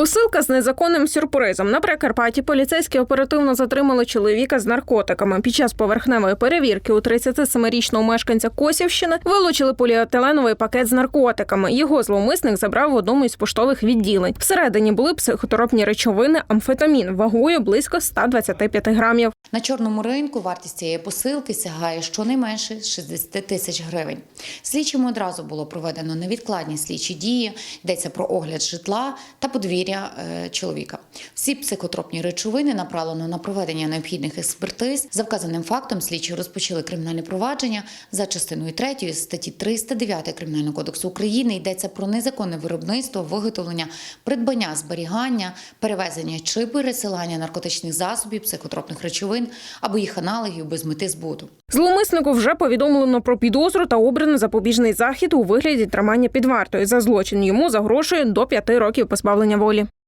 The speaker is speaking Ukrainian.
Посилка з незаконним сюрпризом. На Прикарпатті поліцейські оперативно затримали чоловіка з наркотиками. Під час поверхневої перевірки у 37-річного мешканця Косівщини вилучили поліетиленовий пакет з наркотиками. Його зловмисник забрав в одному із поштових відділень. Всередині були психотропні речовини, амфетамін вагою близько 125 грамів. На чорному ринку вартість цієї посилки сягає щонайменше 60 тисяч гривень. Слідчими одразу було проведено невідкладні слідчі дії, йдеться про огляд житла та подвір'я е, чоловіка. Всі психотропні речовини направлено на проведення необхідних експертиз. За вказаним фактом слідчі розпочали кримінальне провадження за частиною 3 статті 309 Кримінального кодексу України. Йдеться про незаконне виробництво, виготовлення, придбання, зберігання, перевезення чи пересилання наркотичних засобів, психотропних речовин або їх аналогів без мети збуту. Зловмиснику вже повідомлено про підозру та обрано запобіжний захід у вигляді тримання під вартою. За злочин йому загрошує до п'яти років позбавлення волі.